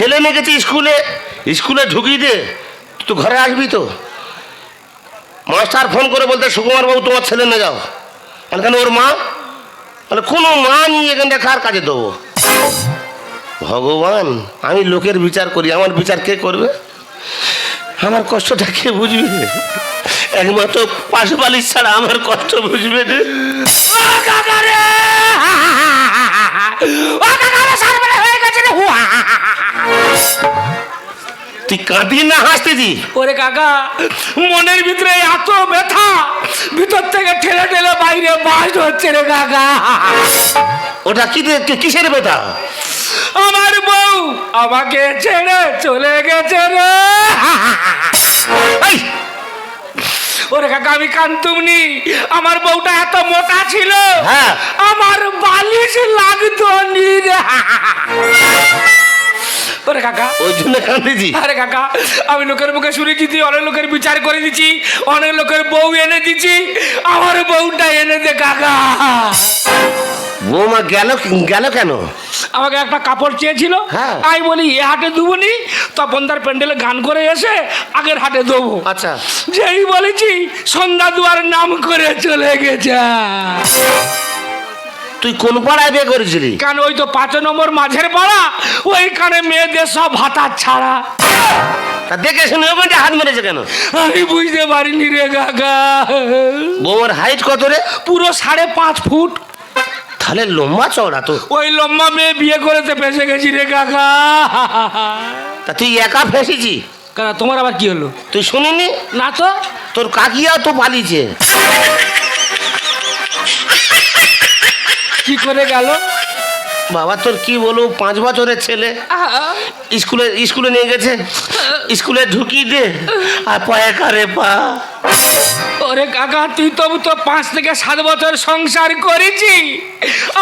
ছেলে মেয়ে গেছে স্কুলে স্কুলে ঢুকিয়ে দে তো ঘরে আসবি তো মাস্টার ফোন করে বলতে সুকুমার বাবু তোমার ছেলে নিয়ে যাও মানে কেন ওর মা মানে কোনো মা নিয়ে এখানটা কার কাজে দেবো ভগবান আমি লোকের বিচার করি আমার বিচার কে করবে আমার কষ্টটা কে বুঝবে একমাত্র পাশে বালিশ ছাড়া আমার কষ্ট বুঝবে রে হয়ে হুয়া তুই কাঁদি না হাসতেছি? ওরে কাকা মনের ভিতরে এত ব্যথা ভিতর থেকে ঠেলে ঠেলে বাইরে বাস হচ্ছে রে কাকা। ওটা কি কিসের বেটা আমার বউ আমাকে ছেড়ে চলে গেছে রে। ওরে কাকা আমি কান্তুমনি আমার বউটা এত মোটা ছিল হ্যাঁ। আমার বালিশ লাগতো নি রে। ওরে কাকা। ওই জন্য কাঁদেছি আরে কাকা আমি লোকের মুখে শুনেছি তুই অনেক লোকের বিচার করে দিচ্ছি অনেক লোকের বউ এনে দিচ্ছি আমার বউটা এনে দে কাকা। বৌমা গেল গেল কেন? আমাকে একটা কাপড় চেয়েছিল হ্যাঁ। আমি বলি এ হাটে দুবনি তপন তার প্যান্ডেলে গান করে এসে আগের হাটে দেবো। আচ্ছা। যেই বলেছি সন্ধ্যা দুয়ার নাম করে চলে গেছে। তুই কোন পাড়ায় বিয়ে করেছিলি? কেন ওই তো পাঁচ নম্বর মাঝের পাড়া ওইখানে মেয়েদের সব ভাতার ছাড়া। তা দেখে শুনে ওখানটা হাত মেরেছে কেন? আমি বুঝতে পারিনি রে কাকা। বৌমার হাইট কত রে? পুরো সাড়ে পাঁচ ফুট। তাহলে লম্বা চওড়া তো। ওই লম্বা মেয়ে বিয়ে করেতে পেছে গেছি রে কাকা। তা তুই একা ফেসেছি? কাকা তোমার আবার কি হলো? তুই শুনিনি? না তো। তোর কাকিয়াও তো পালিয়েছে। কি করে গেল? বাবা তোর কি বলব পাঁচ বছরের ছেলে। স্কুলে স্কুলে নিয়ে গেছে। স্কুলে ঢুকিয়ে দে আর পায়ে কারে পা। ওরে কাকা তুই তবু তো পাঁচ থেকে সাত বছর সংসার করেছি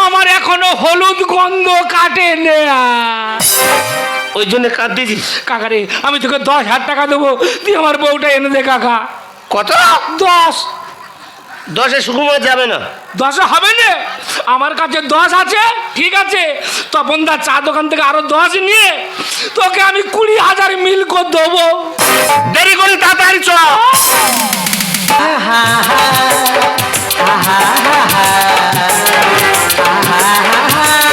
আমার এখনও হলুদ গন্ধ কাটে নেয়া ওই জন্য কাঁদতেছিস কাকা রে আমি তোকে দশ হাজার টাকা দেবো। তুই আমার বউটা এনে দে কাকা। কত? দশ। দশে সুকুমার যাবে না দশে হবে না আমার কাছে দশ আছে ঠিক আছে তপন দা চা দোকান থেকে আরও দশ নিয়ে তোকে আমি কুড়ি হাজার মিল করে দেবো দেরি করে তাড়াতাড়ি চ शाम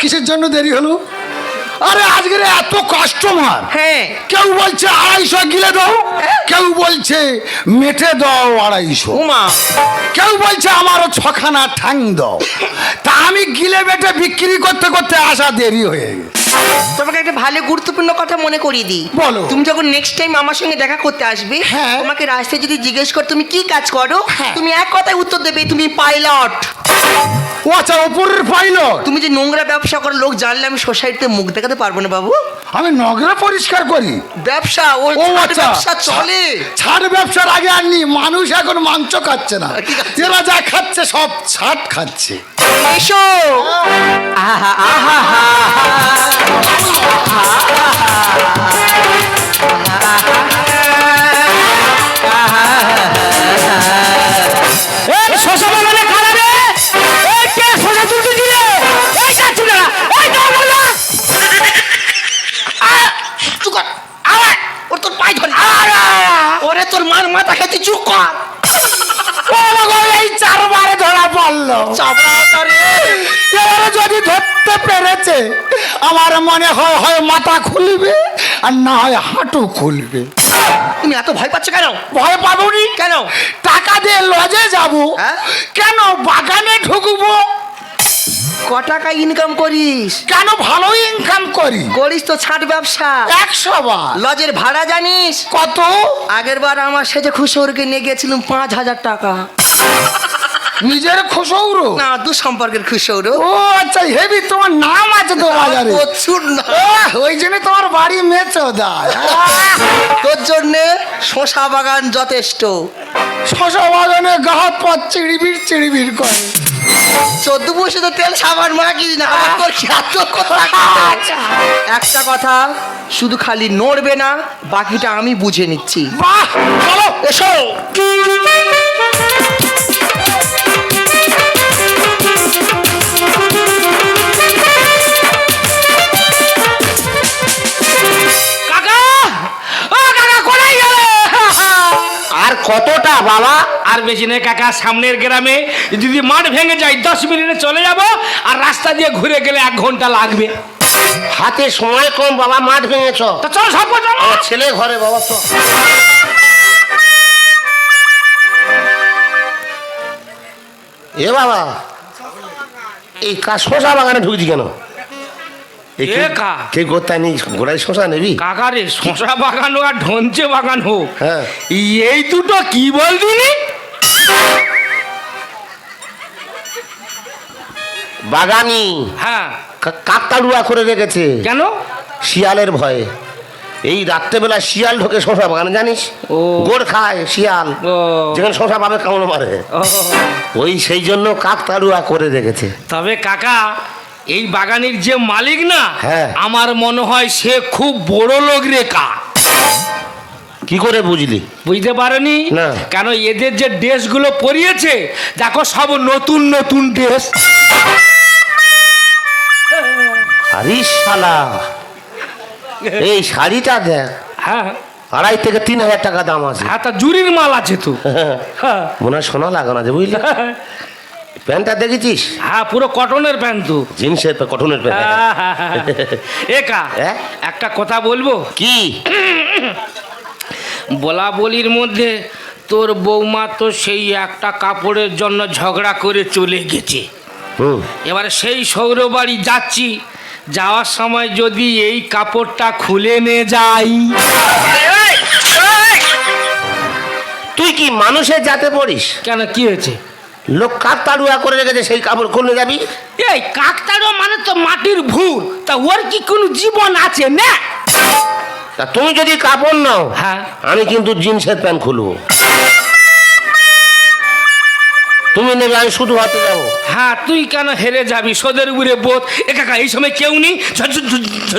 কিসের জন্য দেরি হলো? আরে আজকের এত কাস্টমার হ্যাঁ। কেউ বলছে আড়াইশো গিলে দাও কেউ বলছে মেটে দাও আড়াইশো। মা কেউ বলছে আমারও ছখানা ঠ্যাং দাও। তা আমি গিলে বেটে বিক্রি করতে করতে আসা দেরি হয়ে গেছে। তোমাকে একটা ভালো গুরুত্বপূর্ণ কথা মনে করিয়ে দিই। বলো। তুমি যখন নেক্সট টাইম আমার সঙ্গে দেখা করতে আসবে হ্যাঁ। তোমাকে রাস্তায় যদি জিজ্ঞেস কর তুমি কি কাজ করো? হ্যাঁ। তুমি এক কথায় উত্তর দেবে তুমি পাইলট ও আচ্ছা ওপরের পাইলট তুমি যে নোংরা ব্যবসা করো লোক জানলে আমি সোসাইটিতে মুখ দেখাতে পারব না বাবু। আমি নগরে পরিষ্কার করি। ব্যবসা ও আচ্ছা ব্যবসা চলে। ছাড় ব্যবসার আগে আননি মানুষ এখন মাংস খাচ্ছে না? এরা যা খাচ্ছে সব ছাট খাচ্ছে। এসো। আহা আহা। মাথা খেতে চুপ কর। এই চারবারে ধরা পড়ল। চাপা এবারে যদি ধরতে পেরেছে আমার মনে হয় হয় মাথা খুলবে আর না হয় হাঁটু খুলবে। তুমি এত ভয় পাচ্ছ কেন? ভয় পাবনি? কেন? টাকা দিয়ে লজে যাব। হ্যাঁ? কেন বাগানে ঢুকবো? ক টাকা ইনকাম করিস? কেন ভালো ইনকাম করি? করিস তো ছাট ব্যবসা। একশো বার। লজের ভাড়া জানিস? কত? আগের বার আমার সেজে খুশোরকে নিয়ে গেছিলাম পাঁচ হাজার টাকা। নিজের খুশৌরো না দু সম্পর্কের খুশোর ও আচ্ছা হেবি তোমার নাম আছে তো বাজারে। প্রচুর ওই জন্য তোমার বাড়ি মেচো দায় তোর জন্যে শশা বাগান যথেষ্ট। শশা বাগানে গাহাত পথ চিড়িবিড় চিড়িবিড় করে। চোদ্দ বসে তো তেল সাবান মাখিস না আচ্ছা। একটা কথা শুধু খালি নড়বে না বাকিটা আমি বুঝে নিচ্ছি। বাহ চলো। এসো। কতটা বাবা? আর বেশি নেই কাকা সামনের গ্রামে যদি মাঠ ভেঙে যায় দশ মিনিটে চলে যাব আর রাস্তা দিয়ে ঘুরে গেলে এক ঘণ্টা লাগবে। হাতে সময় কম বাবা মাঠ ভেঙেছ। তো চলো সব আমার ছেলে ঘরে বাবা তো এ বাবা এই কাজ শশা বাগানে ঢুকছি কেন? কে- শশা নেবি? কাকা রে শশা বাগান হোক আর ঢঞ্চে বাগান হোক। হ্যাঁ। এই দুটো কি বলদিনি বাগানি। হ্যাঁ। কাকতাড়ুয়া করে রেখেছে। কেন? শিয়ালের ভয়ে। এই রাত্রেবেলা শিয়াল ঢোকে শশা বাগানে জানিস? ও। গোড় খায় শিয়াল। যেখানে শশা পাবে কামড় মারে। ওই সেই জন্য কাকতাড়ুয়া করে রেখেছে। তবে কাকা এই বাগানের যে মালিক না হ্যাঁ। আমার মনে হয় সে খুব বড় লোক রে কা। করে বুঝলি? বুঝতে পারেনি? না। কেন এদের যে ড্রেসগুলো পরিয়েছে দেখো সব নতুন নতুন ড্রেস। আরে শালা এই শাড়িটা দেখ হ্যাঁ। আড়াই থেকে তিন হাজার টাকা দাম আছে। হ্যাঁ তা জুরির মাল আছে তো। হ্যাঁ মনে হয় সোনা লাগানো আছে বুঝলি? প্যান্টটা দেখেছিস? হ্যাঁ পুরো কটনের প্যান্ট তো। জিন্সের কটনের প্যান্ট। একা হ্যাঁ? একটা কথা বলব? কি? বলা বলির মধ্যে তোর বৌমা তো সেই একটা কাপড়ের জন্য ঝগড়া করে চলে গেছে। এবারে সেই সৌর বাড়ি যাচ্ছি যাওয়ার সময় যদি এই কাপড়টা খুলে নিয়ে যাই। তুই কি মানুষের যাতে পড়িস? কেন কি হয়েছে? লোক কাকতাড়ুয়া করে রেখেছে সেই কাপড় খুলে যাবি? এই কাকতারও মানে তো মাটির ভুল। তা ওর কি কোনো জীবন আছে? না। তা তুমি যদি কাপড় নাও হ্যাঁ। আমি কিন্তু জিন্সের প্যান্ট খুলবো। তুমি নেবে আমি শুধু হাতে যাব। হ্যাঁ তুই কেন হেরে যাবি? সোদের উপরে বোধ। একা এই সময় কেউ নেই?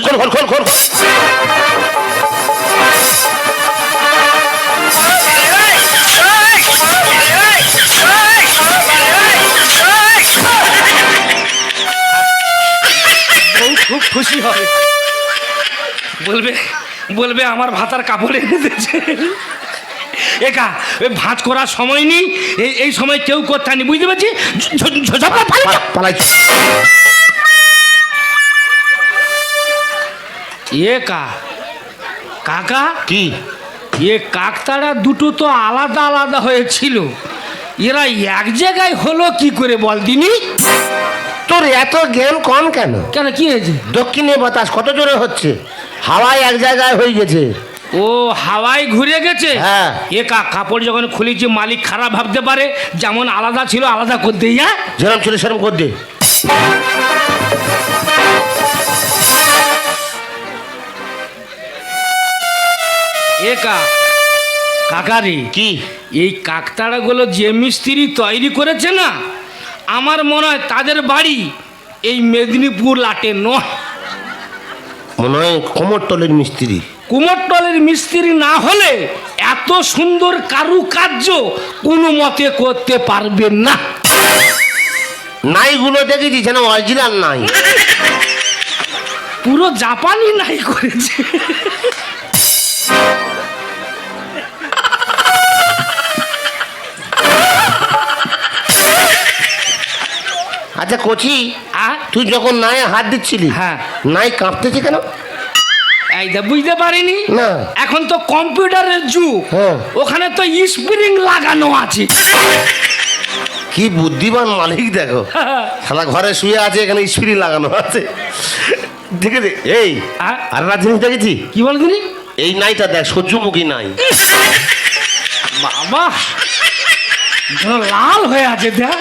খোল খোল খোল খোল। খুশি হবে বলবে বলবে আমার ভাতার কাপড় এনে দিয়েছে। একা ওই ভাঁজ করার সময় নেই এই এই সময় কেউ করতে নি বুঝতে পারছি? ঝ- ঝ- ঝ- ঝ- পালা, পালা। পা- পালাই এ কা কাকা? কি? এ কাকতারা দুটো তো আলাদা আলাদা হয়েছিল। এরা এক জায়গায় হলো কি করে বল দিনি? তোর এত জ্ঞান কম কেন? কেন কি হয়েছে? দক্ষিণে বাতাস কত জোরে হচ্ছে? হাওয়ায় এক জায়গায় হয়ে গেছে। ও হাওয়ায় ঘুরে গেছে? হ্যাঁ। এ কা কাপড় যখন খুলেছি মালিক খারাপ ভাবতে পারে যেমন আলাদা ছিল আলাদা করতে হ্যাঁ যেরম ছিল সেরম কর দে। এ কা কাকারি কি? এই কাকতাড়াগুলো যে মিস্ত্রি তৈরি করেছে না আমার মনে হয় তাদের বাড়ি এই মেদিনীপুর লাটে নয়। মনে হয় কোমরতলের মিস্ত্রি। কুমোরটলের মিস্ত্রি না হলে এত সুন্দর কারুকার্য কোনো মতে করতে পারবেন না। নাইগুলো দেখেছি যেন অরিজিনাল নাই। পুরো জাপানি নাই করেছে। আচ্ছা কচি আ তুই যখন নাই হাত দিচ্ছিলি হ্যাঁ। নাই কাঁপতেছে কেন? এই যে বুঝতে পারিনি? না। এখন তো কম্পিউটারের যুগ। হ্যাঁ। ওখানে তো স্প্রিং লাগানো আছে। কি বুদ্ধিমান মালিক দেখো। শালা ঘরে শুয়ে আছে এখানে স্প্রিং লাগানো আছে। ঠিক আছে? এই আ? আর একটা জিনিস দেখেছি? কি বল তুমি এই নাইটা দেখ সহ্যমুখী নাই। বাবা! লাল হয়ে আছে দেখ।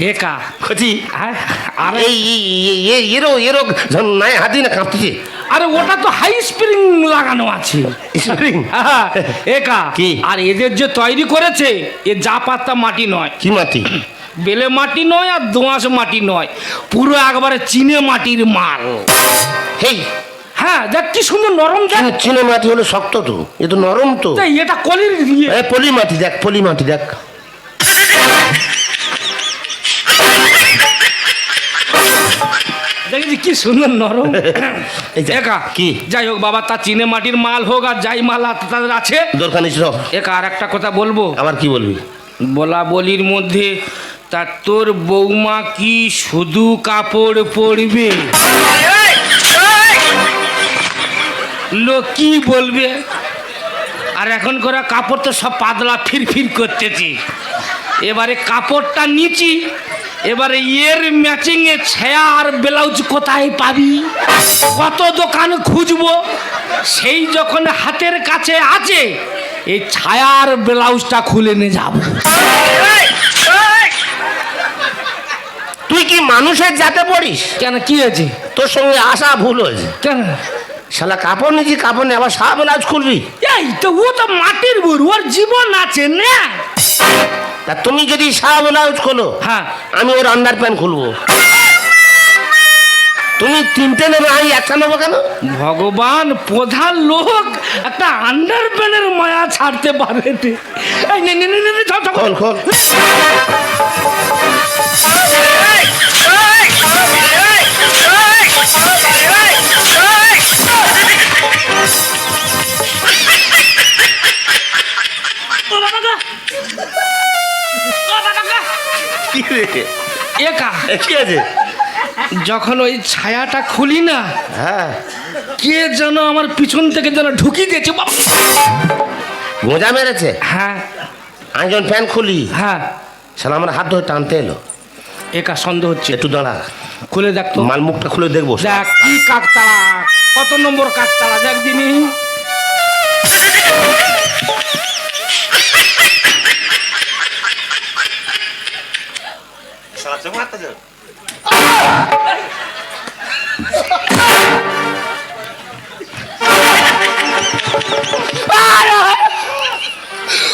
একা কচি আ- আরে এরও এরও নাই হাত না কাঁপতেছে। আরে ওটা তো হাই স্প্রিং লাগানো আছে। স্প্রিং? আহা, একা কি? আর এদের যে তৈরি করেছে এ যা পাত্তা মাটি নয়। কি মাটি? বেলে মাটি নয় আর দোঁয়াশ মাটি নয়। পুরো একবারে চিনে মাটির মাল। হেই হ্যাঁ দেখ কি সুন্দর নরম দেখ। চিনে- চিনে মাটি হলো শক্ত তো এ তো নরম তো। এটা কলির দিয়ে। পলি মাটি দেখ পলি মাটি দেখ। দেখেছি কি সুন্দর নরম। একা কি? যাই হোক বাবা তা চিনে মাটির মাল হোক আর যাই মাল তাদের আছে। দরকার নেই একা আর একটা কথা বলব? আবার কি বলবি? বলা বলির মধ্যে তা তোর বৌমা কি শুধু কাপড় পরবে? লোক কি বলবে? আর এখন করা কাপড় তো সব পাতলা ফিরফির করতেছে। এবারে কাপড়টা নিচি এবারে এর ম্যাচিং এ ছায়া আর ব্লাউজ কোথায় পাবি? কত দোকান খুঁজবো? সেই যখন হাতের কাছে আছে এই ছায়ার ব্লাউজটা খুলে নিয়ে যাব। তুই কি মানুষের যাতে পড়িস? কেন কি হয়েছে? তোর সঙ্গে আসা ভুল হয়েছে। কেন? শালা কাপড় নিয়েছি কাপড় নিয়ে আবার সারা ব্লাউজ খুলবি এই তো ও তো মাটির বুড় ওর জীবন আছে না। তা তুমি যদি সারা ব্লাউজ খোলো হ্যাঁ। আমি ওর আন্ডার প্যান্ট খুলবো। তুমি তিনটে নেবে আমি একটা নেব কেন? ভগবান প্রধান লোক একটা আন্ডার প্যানের মায়া ছাড়তে পারে নে। এই নে নে নে নে, নে ছাড়, ছাড়। খোল খোল। একা? আছে। যখন ওই ছায়াটা খুলি না হ্যাঁ। কে যেন আমার পিছন থেকে যেন ঢুকিয়ে দিয়েছে গোঁজা মেরেছে? হ্যাঁ। আমি যখন প্যান্ট খুলি হ্যাঁ। শালা আমার হাত ধরে টানতে এলো। একা সন্দেহ হচ্ছে। একটু দাঁড়া। খুলে দেখ তো। মাল মুখটা খুলে দেখব। দেখ কি কাকতাড়া। কত নম্বর কাকতাড়া দেখ দিনি।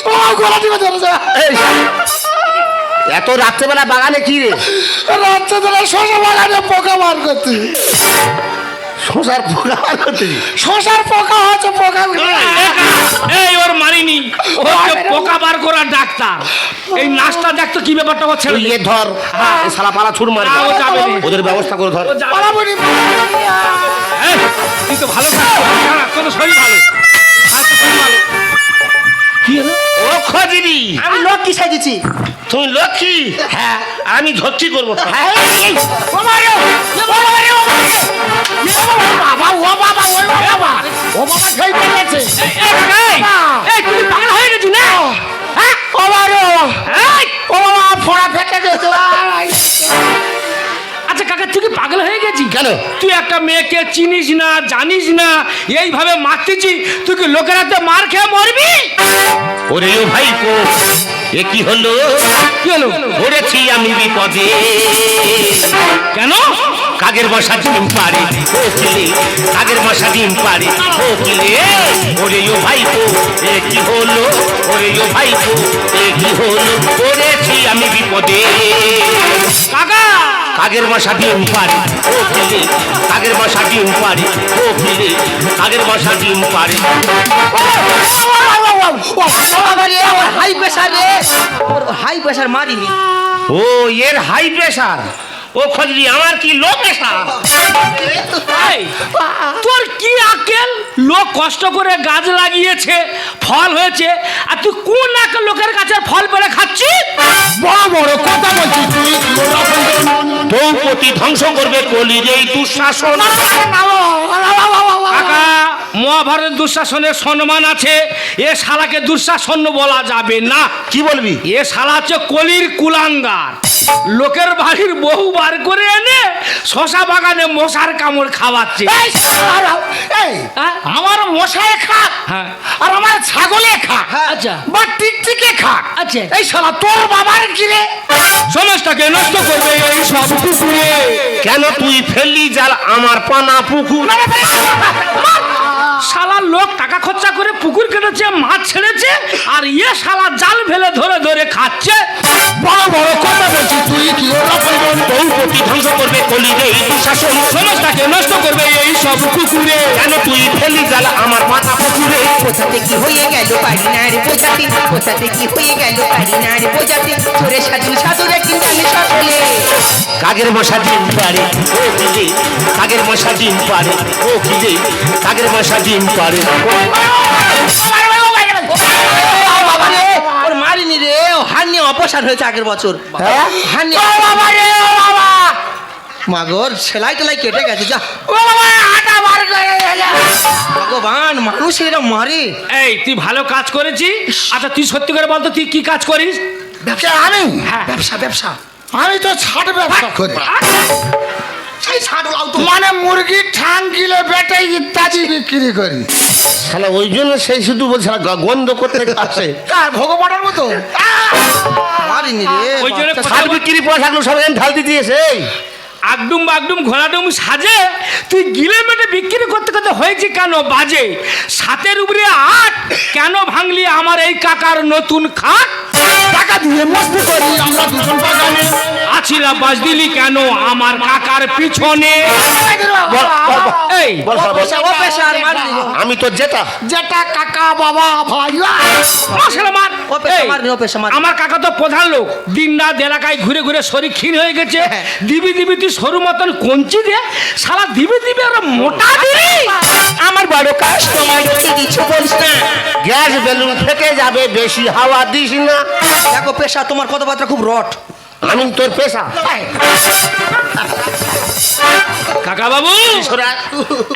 ও গলা টিপে ধরেছে এই, এত রাত্রেবেলা বাগানে কি রে? রাত্রে ধরে শশা বাগানে পোকা মার করতে। শশার পোকা শশার পোকা হচ্ছে পোকা এই ওর মারিনি। ও হচ্ছে পোকা বার করার ডাক্তার। এই নাচটা দেখতো কি ব্যাপারটা দে। এ ধর এই শালা পালা ছুট না। ওদের ব্যবস্থা করে ধর। তুই তো ভালো তোর শরীর ভালো। কি হলো? ও খজিরি আমি লোক কি সাজিছি তুমি লক্ষ্মী? হ্যাঁ। আমি ধরছি করব বাবা। ও বাবা ও বাবা। ও বাবা খেয়ে ফেলেছে এই, এই পাগল হয়ে না? হ্যাঁ ও বাবা। এই, ও বাবা ফোড়া ফেটে গেছে। আচ্ছা কাকা তুই কি পাগল হয়ে গেছিস? কেন? তুই একটা মেয়েকে চিনিস না জানিস না এইভাবে মারতেছি তুই কি লোকের হাতে মার খেয়ে মরবি? ওরে ও ভাইপো এ কি হলো? কি হলো? আমি বিপদে। কেন? কাগের বসা ডিম পারে কোকিলে। কাগের বসা ডিম পারে কোকিলে। ওরে ও ভাইপো এ কি হলো? ওরে ও ভাইপো এ কি হলো? পড়েছি আমি বিপদে। কাগের মশা ডিম পারে ফেলে। আগের মশা ডিম পারে ফেলে। আগের মশা ডিম পারে হাই প্রেশার রে। ওর হাই প্রেশার মারিনি। ও এর হাই প্রেশার ও খজরি আমার কি লোক এই, তোর কি আকেল? লোক কষ্ট করে গাছ লাগিয়েছে ফল হয়েছে আর তুই কোন এক লোকের কাছে ফল পেরে খাচ্ছিস? বড় বড় কথা বলছিস তুই। দ্রৌপদী ধ্বংস করবে কলির এই দুঃশাসন। কাকা মহাভারত দুঃশাসনের সম্মান আছে। এ শালাকে দুঃশাসন বলা যাবে না। কি বলবি? এ শালা হচ্ছে কলির কুলাঙ্গার। লোকের বাড়ির বহু বার করে এনে শশা বাগানে মশার কামড় খাওয়াচ্ছে। এই হ্যাঁ? আমার মশায় খা। হ্যাঁ। আর আমার ছাগলে খাক আচ্ছা। বা টিকটিকে খা। আচ্ছা। এই শালা তোর বাবার কিরে সমাজটাকে নষ্ট করবে এই সব কুকুরে। কেন তুই ফেললি জাল আমার পানা পুকুর? শালা লোক টাকা খরচা করে পুকুর কেটেছে মাছ ছেড়েছে আর ইয়ে শালা জাল ফেলে ধরে ধরে খাচ্ছে। বড় বড় কথা বলছিস তুই কি ওরা ধ্বংস করবে কলির এই দুঃশাসন সমাজটাকে নষ্ট করবে এই সব কুকুরে। কেন তুই ফেললি জাল আমার পুকুরে? কোথাতে কি হয়ে গেল পারি না রে বোঝাতে কোথাতে কি হয়ে গেল পারি না রে বোঝাতে সাধু সাধুরা সকলে? কাগের মশা ডিম পারে ও কি কাগের মশা ডিম পারে ও কি কাগের মশা ডিম পারে। মারিনি রে ও হার নিয়ে অপসার হয়েছে আগের বছর। হ্যাঁ? হার নিয়ে মাগর সেলাই টেলাই কেটে গেছে যা। ভগবান মানুষ এরা মারে। এই তুই ভালো কাজ করেছিস? আচ্ছা তুই সত্যি করে বলতো তুই কি কাজ করিস? কে আমি? হ্যাঁ। ব্যবসা ব্যবসা। আমি তো ছাট ব্যবসা করি। সেই ছাড় তো। মানে মুরগির ঠাং গিলে বেটে ইত্যাদি বিক্রি করি। শালা ওই জন্য সেই শুধু বলছে গন্ধ করতে আসে কার ভগবানের মতো? মারিনি রে ওই জন্য ছাল বিক্রি পয়সা থাকল সবাই ঢাল দিতে এসে। এই আগডুম বাগডুম ঘোড়াডুম সাজে তুই গিলে মেটে বিক্রি করতে করতে হয়েছে কেন বাজে? সাতের উপরে আট কেন ভাঙলি আমার এই কাকার নতুন খাট? টাকা দিয়ে মস্তি করি আমরা দুজন বাগানে আছিলা বাজ দিলি কেন আমার কাকার পিছনে। এই আমি তো যেটা যেটা কাকা বাবা ভাই। আমার কাকা তো প্রধান লোক। দিন রাত এলাকায় ঘুরে ঘুরে শরীর ক্ষীণ হয়ে গেছে। হ্যাঁ। দিবি দিবি তুই সরু মতন কঞ্চি দিয়ে সারা দিবি দিবি আর মোটা দিবি। আমার বড় কাস্টমার তুই কিছু বলিস না। গ্যাস বেলুন থেকে যাবে বেশি হাওয়া দিস না। দেখো পেশা তোমার কথাবার্তা খুব রট। আমি তোর পেশা? কাকা বাবু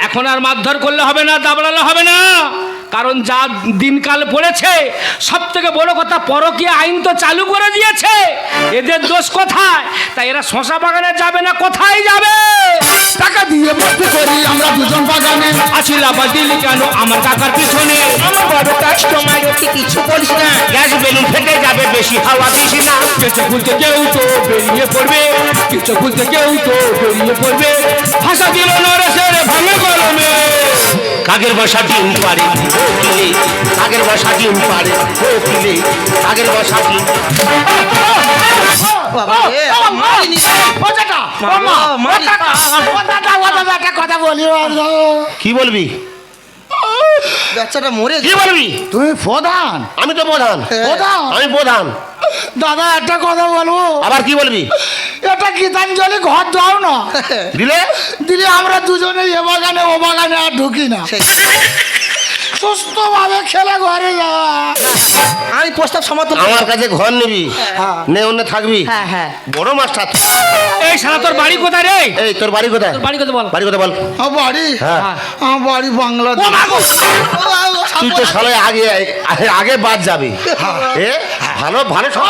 এখন আর মারধর করলে হবে না দাবড়ালে হবে না। কারণ যা দিনকাল পড়েছে সব থেকে বড় কথা পরকীয় আইন তো চালু করে দিয়েছে। এদের দোষ কোথায়? তাই এরা শশা বাগানে যাবে না কোথায় যাবে? টাকা দিয়ে মস্তি করি আমরা দুজন বাগানে। আসিলা বা দিলি কেন? আমার কাকার পিছনে। আমার বড় কাস্টমার তুই কিছু বলিস না। গ্যাস বেলুন ফেটে যাবে বেশি হাওয়া দিস না। কিছু খুলতে কেউ তো বেরিয়ে পড়বে। কিছু খুলতে কেউ তো বেরিয়ে পড়বে। ভাষা দিল নরেশের ভাঙে গরমে কাগের বসা ডিম পারে ও কাকের কাগের বসা ডিম পারে ও কিলে কাগের বসা ডিম কি বলবি বাচ্চাটা মরে কি বলবি? তুমি প্রধান। আমি তো প্রধান। প্রধান? আমি প্রধান। দাদা একটা কথা বলব। আবার কি বলবি? এটা গীতাঞ্জলি ঘর দাও না। দিলে? দিলে আমরা দুজনে এ বাগানে ও বাগানে আর ঢুকি না। সেই সুস্থ ভাবে খেলে ঘরে যাওয়া আমি প্রস্তাব সমর্থন আমার কাছে ঘর নিবি? নে অন্য থাকবি? হ্যাঁ হ্যাঁ। বড় মাস্টার এই শালা তোর বাড়ি কোথায় রে? এই তোর বাড়ি কোথায়? তোর বাড়ি কোথায় বল। বাড়ি কোথায় বল? আমার বাড়ি? হ্যাঁ। আমার বাড়ি বাংলাদেশ। তুই তো সালে আগে আগে- আগে বাদ যাবি। এ ভালো ভালো সব-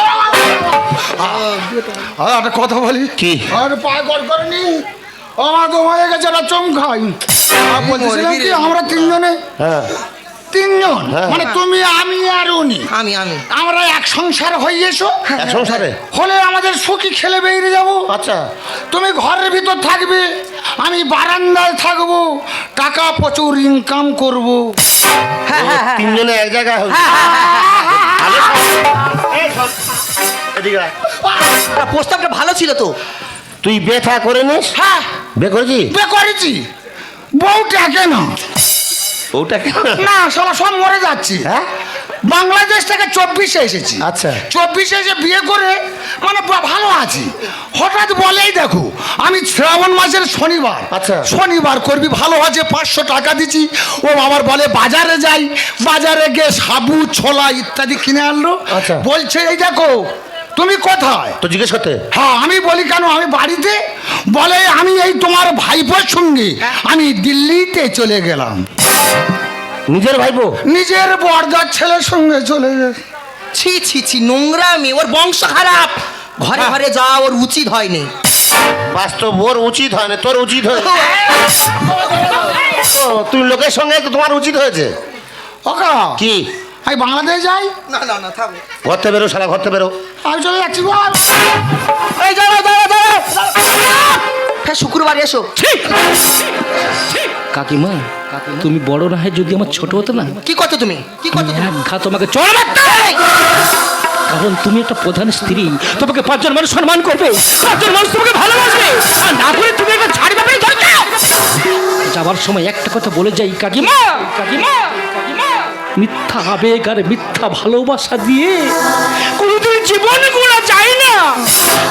আর একটা কথা বলি। কি? আর পায়ে গড় করেনি। আমার তো হয়ে গেছে একটা চমকাই বলছিলাম কি আমরা তিনজনে হ্যাঁ। তিনজন। হ্যাঁ। মানে তুমি আমি আর উনি। আমি আমি। আমরা এক সংসার হয়ে এসো। এক সংসারে? হলে আমাদের সুখী খেলে বেরিয়ে যাব। আচ্ছা। তুমি ঘরের ভিতর থাকবে আমি বারান্দায় থাকব টাকা প্রচুর ইনকাম করব। হ্যাঁ হ্যাঁ হ্যাঁ তিনজনে এক জায়গায় প্রস্তাবটা ভালো ছিল তো। তুই বেথা করে নিস? হ্যাঁ। বে করেছি বে করেছি। বউটা কেন? ওটা কেন? না সব সব মরে যাচ্ছি। হ্যাঁ? বাংলাদেশ থেকে চব্বিশে এসেছি। আচ্ছা। চব্বিশে এসে বিয়ে করে মানে ভালো আছি। হঠাৎ বলেই দেখো আমি শ্রাবণ মাসের শনিবার। আচ্ছা। শনিবার করবি ভালো আছে পাঁচশো টাকা দিচ্ছি। ও আমার বলে বাজারে যাই। বাজারে গিয়ে সাবু ছোলা ইত্যাদি কিনে আনলো। আচ্ছা। বলছে এই দেখো তুমি কোথায়? তো জিজ্ঞেস করতে। হ্যাঁ আমি বলি কেন? আমি বাড়িতে? বলে আমি এই তোমার ভাইপোর সঙ্গে। আমি দিল্লিতে চলে গেলাম। নিজের ভাইপো? নিজের বর্দার ছেলের সঙ্গে চলে গেছে ছি ছি ছি নোংরা মেয়ে ওর বংশ খারাপ। ঘরে ঘরে যাওয়া ওর উচিত হয়নি। বাস্তব ওর উচিত হয় না তোর উচিত হয় ও, তুমি লোকের সঙ্গে তো তোমার উচিত হয়েছে। ওকা কি? আমি বাংলাদেশ যাই? না না না থামো। ঘর থেকে বেরো সারা ঘর থেকে বেরো। আমি চলে যাচ্ছি বল এই দাঁড়াও দাঁড়াও দাঁড়াও। হ্যাঁ শুক্রবার এসো। কাকিমা তুমি বড় না হয় যদি আমার ছোট হতো না? কি করছ তুমি? কি করছ তুমি? তোমাকে চড় কারণ তুমি একটা প্রধান স্ত্রী তোমাকে পাঁচজন মানুষ সম্মান করবে পাঁচজন মানুষ তোমাকে ভালোবাসবে আর না করে তুমি একটা ছাড়ি যাবার সময় একটা কথা বলে যাই কাকিমা কাকিমা। মিথ্যা আবেগ আর মিথ্যা ভালোবাসা দিয়ে কোনোদিন জীবন গোড়া যায় না।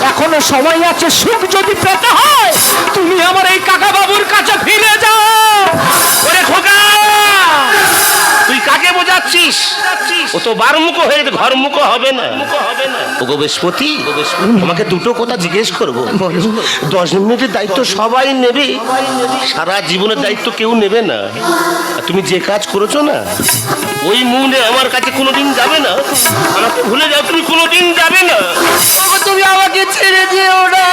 এখনও সময় আছে সুখ যদি পেতে হয়, তুমি আমার এই কাকা বাবুর কাছে ফিরে যাও। ওরে খোকা! তুই কাকে বোঝাচ্ছিস? ও তো বারমুখ হয়ে ঘর ঘরমুখ হবে না। ও গো বৃহস্পতি তোমাকে দুটো কথা জিজ্ঞেস করব। দশ মিনিটের দায়িত্ব সবাই নেবে? সারা জীবনের দায়িত্ব কেউ নেবে না। তুমি যে কাজ করেছ না ওই মুনে আমার কাছে কোনোদিন যাবে না। আমাকে ভুলে যাও তুমি কোনোদিন যাবে না। ওগো, তুমি আমাকে ছেড়ে যেও না।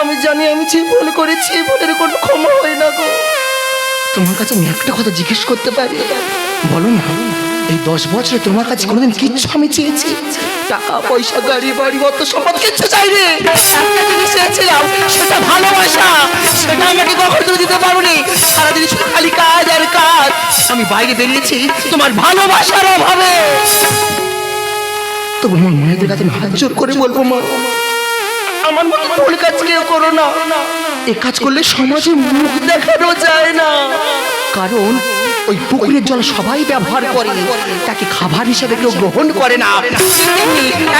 আমি জানি আমি যে ভুল করেছি ভুলের কোনো ক্ষমা হয় না গো। তোমার কাছে আমি একটা কথা জিজ্ঞেস করতে পারি? বলো না। এই দশ বছরে তোমার কাছে কোনোদিন কিচ্ছু আমি চেয়েছি। টাকা, পয়সা, গাড়ি, বাড়ি অত সম্পদ কিচ্ছু চাইনি। একটা চেয়েছিলাম সেটা ভালোবাসা। সেটা আমাকে কখনো তুমি দিতে পারোনি। সারাদিন শুধু খালি কাজ আর কাজ। আমি বাইরে বেরিয়েছি তোমার ভালোবাসার অভাবে। তবু আমার মেয়েদের কাছে হাত জোর করে বলব, মা। আমার মতো ভুল কাজ কেউ করো না। এ কাজ করলে সমাজে মুখ দেখানো যায় না। কারণ ওই পুকুরের জল সবাই ব্যবহার করে, তাকে খাবার হিসেবে কেউ গ্রহণ করে না।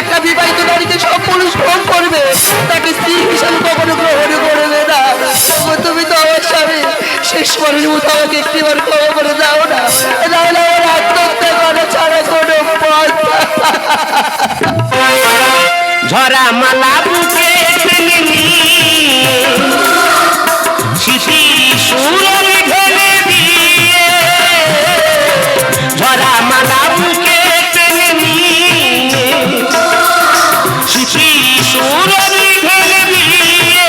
একটা বিবাহিত নারীকে সব পুরুষ গ্রহণ করবে, তাকে স্ত্রী হিসেবে কখনো গ্রহণ করবে না। তুমি তো আমার স্বামী, শেষ করার মতো আমাকে একটিবার ক্ষমা করে দাও না। নাহলে আমার আত্মহত্যা করা ছাড়া কোনো পথ ঝরা মালা বুকে শিশির সুরের ঢেলে দিয়ে। ঝরা মালা বুকে টেনে নিয়ে শিশির সুরের ঢেলে দিয়ে।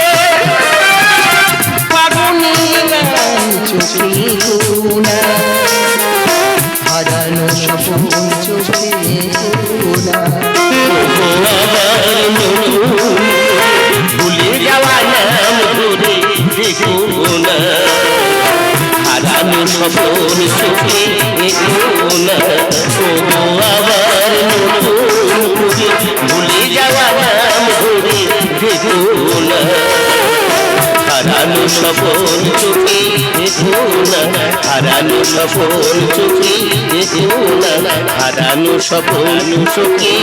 ফাগুনি গান সফল চোখে হারানো সফল চোখে হারানো সফল চোখে